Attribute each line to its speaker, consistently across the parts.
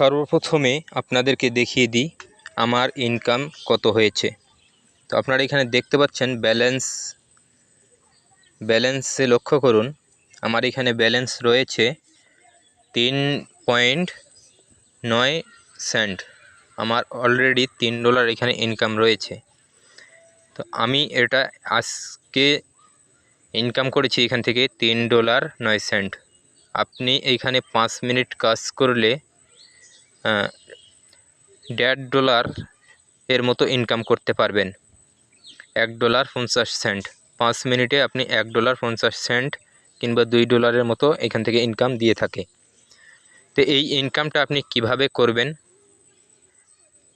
Speaker 1: সর্বপ্রথমে আপনাদেরকে দেখিয়ে দিই আমার ইনকাম কত হয়েছে। তো আপনারা এখানে দেখতে পাচ্ছেন ব্যালেন্স ব্যালেন্সে লক্ষ্য করুন, আমার এখানে ব্যালেন্স রয়েছে তিন পয়েন্ট নয় সেন্ট আমার অলরেডি তিন ডলার এখানে ইনকাম রয়েছে। তো আমি এটা আজকে ইনকাম করেছি এখান থেকে তিন ডলার নয় সেন্ট আপনি এইখানে পাঁচ মিনিট কাজ করলে দেড় ডলার এর মতো ইনকাম করতে পারবেন। এক ডলার পঞ্চাশ সেন্ট পাঁচ মিনিটে আপনি এক ডলার পঞ্চাশ সেন্ট কিংবা দুই ডলারের মতো এখান থেকে ইনকাম দিয়ে থাকে। তো এই ইনকামটা আপনি কীভাবে করবেন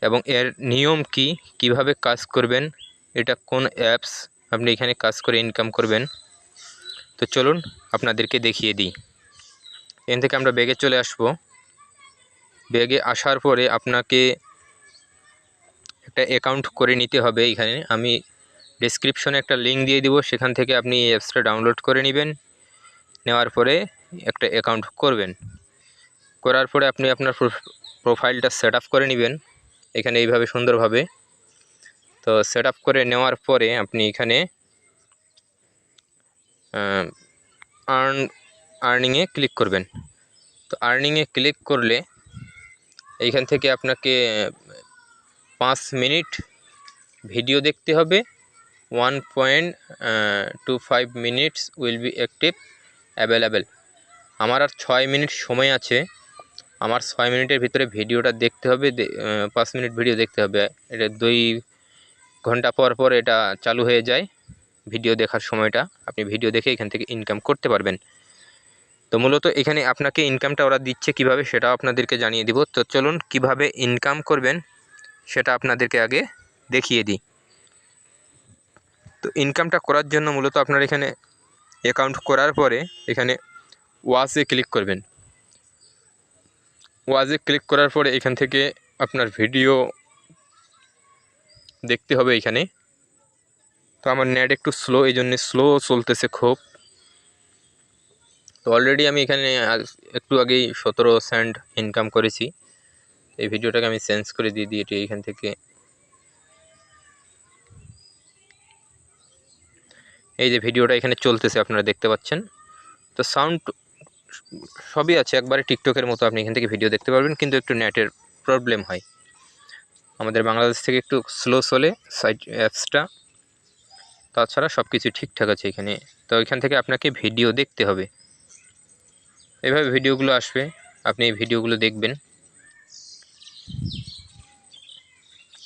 Speaker 1: এবং এর নিয়ম কি, কীভাবে কাজ করবেন, এটা কোন অ্যাপস আপনি এখানে কাজ করে ইনকাম করবেন, তো চলুন আপনাদেরকে দেখিয়ে দিই। এখান থেকে আমরা ব্যাগে চলে আসব। ব্যাগে আসার পরে আপনাকে একটা অ্যাকাউন্ট করে নিতে হবে এখানে। আমি ডেসক্রিপশনে একটা লিঙ্ক দিয়ে দিব, সেখান থেকে আপনি এই অ্যাপসটা ডাউনলোড করে নেবেন। নেওয়ার পরে একটা অ্যাকাউন্ট করবেন। করার পরে আপনি আপনার প্রোফাইলটা সেট করে নেবেন। এখানে এইভাবে সুন্দরভাবে। তো সেট করে নেওয়ার পরে আপনি এখানে আর্ন আর্নিংয়ে ক্লিক করবেন। তো আর্নিংয়ে ক্লিক করলে এইখান থেকে আপনাকে পাঁচ মিনিট ভিডিও দেখতে হবে। One point two five minutes will be active, available. আমার আর ছয় মিনিট সময় আছে। আমার ছয় মিনিটের ভিতরে ভিডিওটা দেখতে হবে পাঁচ মিনিট ভিডিও দেখতে হবে। এটা দুই ঘণ্টা পর পর এটা চালু হয়ে যায়, ভিডিও দেখার সময়টা। আপনি ভিডিও দেখে এখান থেকে ইনকাম করতে পারবেন। তো মূলত এখানে আপনাকে ইনকামটা ওরা দিচ্ছে কীভাবে সেটাও আপনাদেরকে জানিয়ে দিব। তো চলুন কীভাবে ইনকাম করবেন সেটা আপনাদেরকে আগে দেখিয়ে দিই। তো ইনকামটা করার জন্য মূলত আপনার এখানে অ্যাকাউন্ট করার পরে এখানে ওয়াজে ক্লিক করবেন। ওয়াজে ক্লিক করার পরে এখান থেকে আপনার ভিডিও দেখতে হবে এখানে। তো আমার নেট একটু স্লো এই জন্যে স্লো চলতেছে খুব। তো অলরেডি আমি এখানে একটু আগেই সতেরো সেন্ট ইনকাম করেছি। এই ভিডিওটাকে আমি চেঞ্জ করে দিয়ে দিই এটি এখান থেকে। এই যে ভিডিওটা এখানে চলতেছে, আপনারা দেখতে পাচ্ছেন। তো সাউন্ড সবই আছে, একবারে টিকটকের মতো আপনি এখান থেকে ভিডিও দেখতে পারবেন, কিন্তু একটু নেটের প্রবলেম হয়। আমাদের বাংলাদেশ থেকে একটু স্লো চলে সাইট অ্যাপসটা তাছাড়া সব কিছু ঠিকঠাক আছে এখানে। তো এখান থেকে আপনাকে ভিডিও দেখতে হবে। এভাবে ভিডিওগুলো আসবে, আপনি এই ভিডিওগুলো দেখবেন।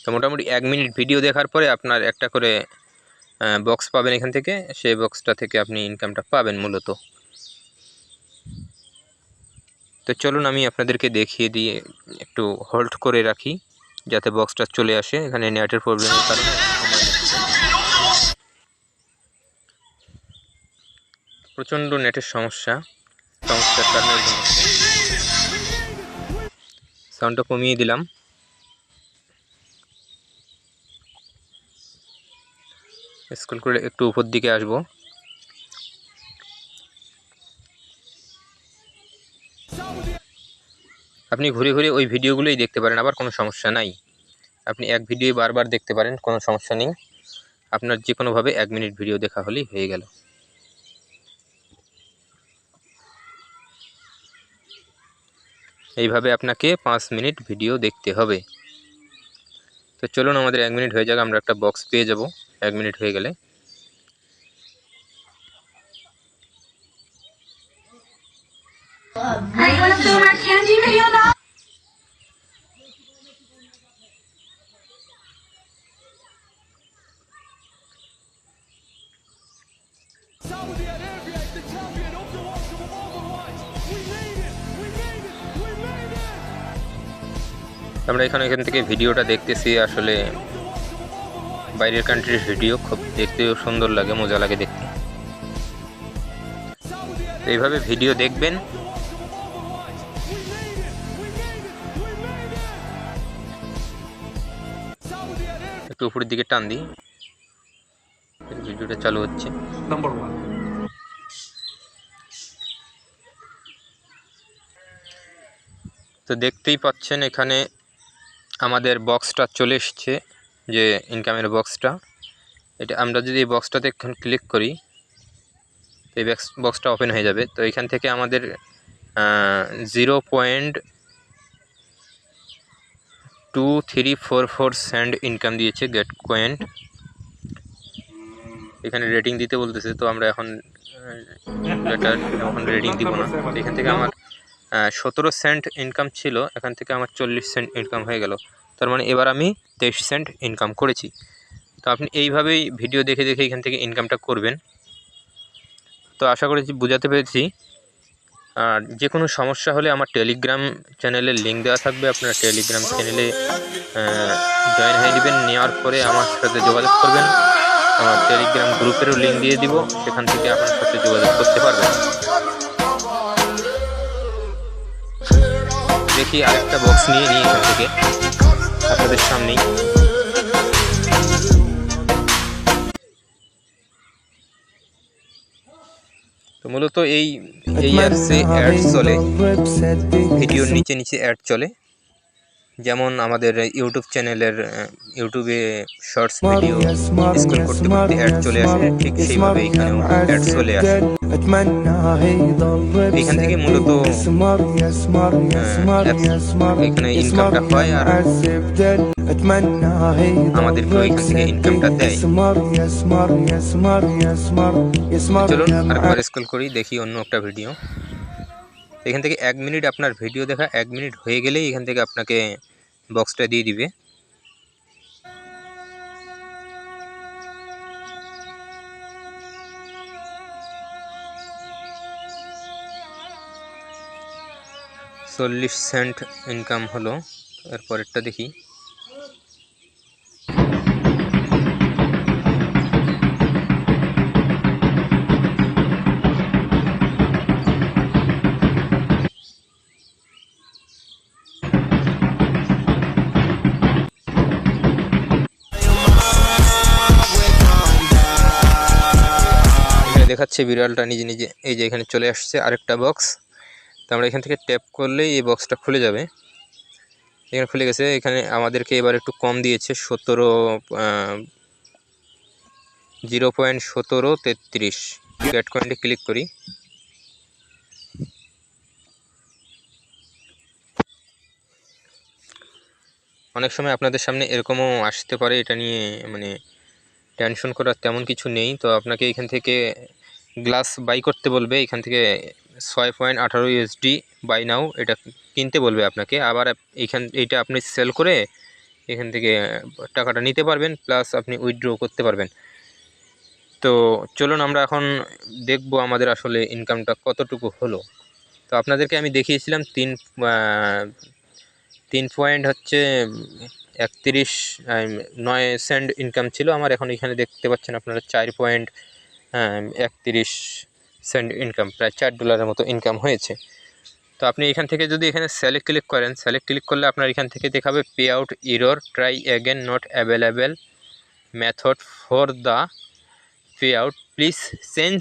Speaker 1: তো মোটামুটি এক মিনিট ভিডিও দেখার পরে আপনার একটা করে বক্স পাবেন এখান থেকে, সেই বক্সটা থেকে আপনি ইনকামটা পাবেন মূলত। তো চলুন আমি আপনাদেরকে দেখিয়ে দিয়ে একটু হোল্ড করে রাখি, যাতে বক্সটা চলে আসে, এখানে নেটের প্রবলেমের কারণে। প্রচণ্ড নেটের সমস্যা। সমস্যার কারণে এরকম হচ্ছে। সাউন্ডটা কমিয়ে দিলাম। স্কুল করে একটু উপর দিকে আসব। আপনি ঘুরে ঘুরে ওই ভিডিওগুলোই দেখতে পারেন, আবার কোনো সমস্যা নাই। আপনি এক ভিডিও বারবার দেখতে পারেন, কোনো সমস্যা নেই। আপনার যে কোনোভাবে এক মিনিট ভিডিও দেখা হলেই হয়ে গেল। এইভাবে আপনাকে পাঁচ মিনিট ভিডিও দেখতে হবে। তো চলুন আমাদের এক মিনিট হয়ে যাবে আমরা একটা বক্স পেয়ে যাব। এক মিনিট হয়ে গেলে? আমরা এখানে এখান থেকে ভিডিওটা দেখতেছি আসলে বাইরের কান্ট্রির ভিডিও খুব দেখতেও সুন্দর লাগে মজা লাগে দেখতে। তো এইভাবে ভিডিও দেখবেন। একটু উপরের দিকে টান দিই। ভিডিওটা চালু হচ্ছে. তো দেখতেই পাচ্ছেন এখানে আমাদের বক্সটা চলে এসছে, যে ইনকামের বক্সটা এটা আমরা যদি এই বক্সটাতে এখন ক্লিক করি, এই বক্সটা ওপেন হয়ে যাবে। তো এখান থেকে আমাদের zero point two three four four sand income দিয়েছে গেট পয়েন্ট এখানে রেটিং দিতে বলতেছে, তো আমরা এখন এখন রেটিং দিব না। এখান থেকে আমার সতেরো সেন্ট ইনকাম ছিল, এখান থেকে আমার চল্লিশ সেন্ট ইনকাম হয়ে গেল। তার মানে এবার আমি তেইশ সেন্ট ইনকাম করেছি। তো আপনি এইভাবেই ভিডিও দেখে দেখে এখান থেকে ইনকামটা করবেন। তো আশা করেছি বোঝাতে পেরেছি। আর যে কোনো সমস্যা হলে আমার টেলিগ্রাম চ্যানেলের লিঙ্ক দেওয়া থাকবে। আপনারা টেলিগ্রাম চ্যানেলে জয়েন হয়ে নেবেন। নেওয়ার পরে আমার সাথে যোগাযোগ করবেন। আমার টেলিগ্রাম গ্রুপেরও লিঙ্ক দিয়ে দিব। সেখান থেকে আপনার সাথে যোগাযোগ করতে পারবেন। দেখি আরেকটা বক্স নিয়ে নিই এখান থেকে আপনাদের সামনেই। তো মূলত এই এই অ্যাপসে অ্যাড চলে ভিডিওর নিচে নিচে অ্যাড চলে। যেমন আমাদের ইউটিউব চ্যানেলের ইউটিউবে শর্টস ভিডিও স্ক্রল করতে করতে অ্যাড চলে আসে ঠিক সেইভাবে এখানেও অ্যাড চলে আসে এখান থেকে মূলত এখানে ইনকামটা হয় আর আমাদেরকেও এখান থেকে ইনকামটা দেয় চলুন আরেকবার স্ক্রল করি দেখি অন্য একটা ভিডিও এখান থেকে এক মিনিট আপনার ভিডিও দেখা এক মিনিট হয়ে গেলেই এখান থেকে আপনাকে বক্সটা দিয়ে দিবে। চল্লিশ সেন্ট ইনকাম হলো। এরপরেরটা দেখি। দেখাচ্ছে বিড়ালটা নিজে নিজে এই যে এখানে চলে আসছে আরেকটা বক্স। তো আমরা এখান থেকে ট্যাপ করলেই এই বক্সটা খুলে যাবে। এখানে খুলে গেছে। এখানে আমাদেরকে এবার একটু কম দিয়েছে সতেরো জিরো পয়েন্ট সতেরো তেত্রিশ। গেট কয়েন্টে ক্লিক করি। অনেক সময় আপনাদের সামনে এরকমও আসতে পারে। এটা নিয়ে মানে টেনশন করার তেমন কিছু নেই। তো আপনাকে এখান থেকে গ্লাস বাই করতে বলবে, এখান থেকে ছয় পয়েন্ট আঠারো ইউএসডি বাই নাও, এটা কিনতে বলবে আপনাকে। আবার এইখান এইটা আপনি সেল করে এখান থেকে টাকাটা নিতে পারবেন প্লাস আপনি উইথড্র করতে পারবেন। তো চলুন আমরা এখন দেখব আমাদের আসলে ইনকামটা কতটুকু হলো। তো আপনাদেরকে আমি দেখিয়েছিলাম তিন তিন পয়েন্ট হচ্ছে একত্রিশ নয় সেন্ট ইনকাম ছিল। আমার এখন এখানে দেখতে পাচ্ছেন আপনারা চার পয়েন্ট একত্রিশ সেন্ট ইনকাম প্রায় চার ডলারের মতো ইনকাম হয়েছে। তো আপনি এখান থেকে যদি এখানে সেলেক্ট ক্লিক করেন সেলেক্ট ক্লিক করলে আপনার এখান থেকে দেখাবে pay out error try again not available method for the pay out please change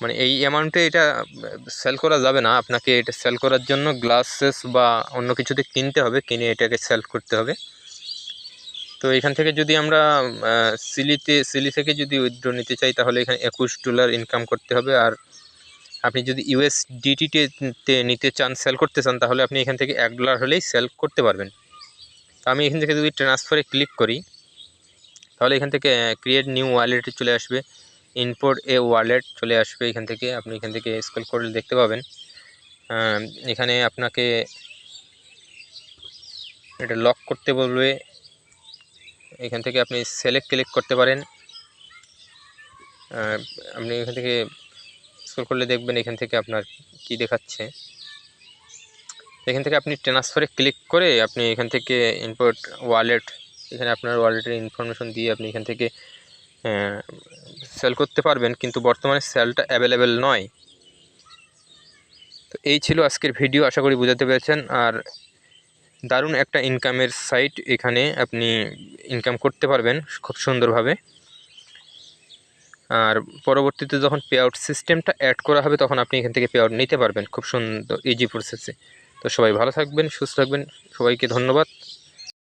Speaker 1: মানে এই অ্যামাউন্টে এটা সেল করা যাবে না। আপনাকে এটা সেল করার জন্য গ্লাসেস বা অন্য কিছুতে কিনতে হবে, কিনে এটাকে সেল করতে হবে। তো এখান থেকে যদি আমরা সিলিতে, সিলি থেকে যদি উইথড্র নিতে চাই, তাহলে এখানে একুশ ডলার ইনকাম করতে হবে। আর আপনি যদি ইউএসডিটিতে নিতে চান সেল করতে চান, তাহলে আপনি এখান থেকে এক ডলার হলেই সেল করতে পারবেন। তো আমি এখান থেকে যদি ট্রান্সফারে ক্লিক করি, তাহলে এখান থেকে ক্রিয়েট নিউ ওয়ালেটে চলে আসবে। ইনপোর্ট এ ওয়ালেট চলে আসবে এখান থেকে। আপনি এখান থেকে স্ক্রল করলে দেখতে পাবেন। এখানে আপনাকে এটা লক করতে বলবে। এখান থেকে আপনি সিলেক্ট ক্লিক করতে পারেন। আপনি এখান থেকে স্ক্রল করলে দেখবেন এখান থেকে আপনার কি দেখাচ্ছে। এখান থেকে আপনি ট্রান্সফারে ক্লিক করে আপনি এখান থেকে ইম্পোর্ট ওয়ালেট এখানে আপনার ওয়ালেটের ইনফরমেশন দিয়ে আপনি এখান থেকে সেল করতে পারবেন। কিন্তু বর্তমানে সেলটা অ্যাভেলেবেল নয়। তো এই ছিল আজকের ভিডিও আশা করি বোঝাতে পেরেছেন। আর দারুণ একটা ইনকামের সাইট এখানে আপনি ইনকাম করতে পারবেন খুব সুন্দরভাবে। আর পরবর্তীতে যখন পে আউট সিস্টেমটা অ্যাড করা হবে, তখন আপনি এখান থেকে পে আউট নিতে পারবেন খুব সুন্দর ইজি প্রসেসে তো সবাই ভালো থাকবেন, সুস্থ থাকবেন, সবাইকে ধন্যবাদ।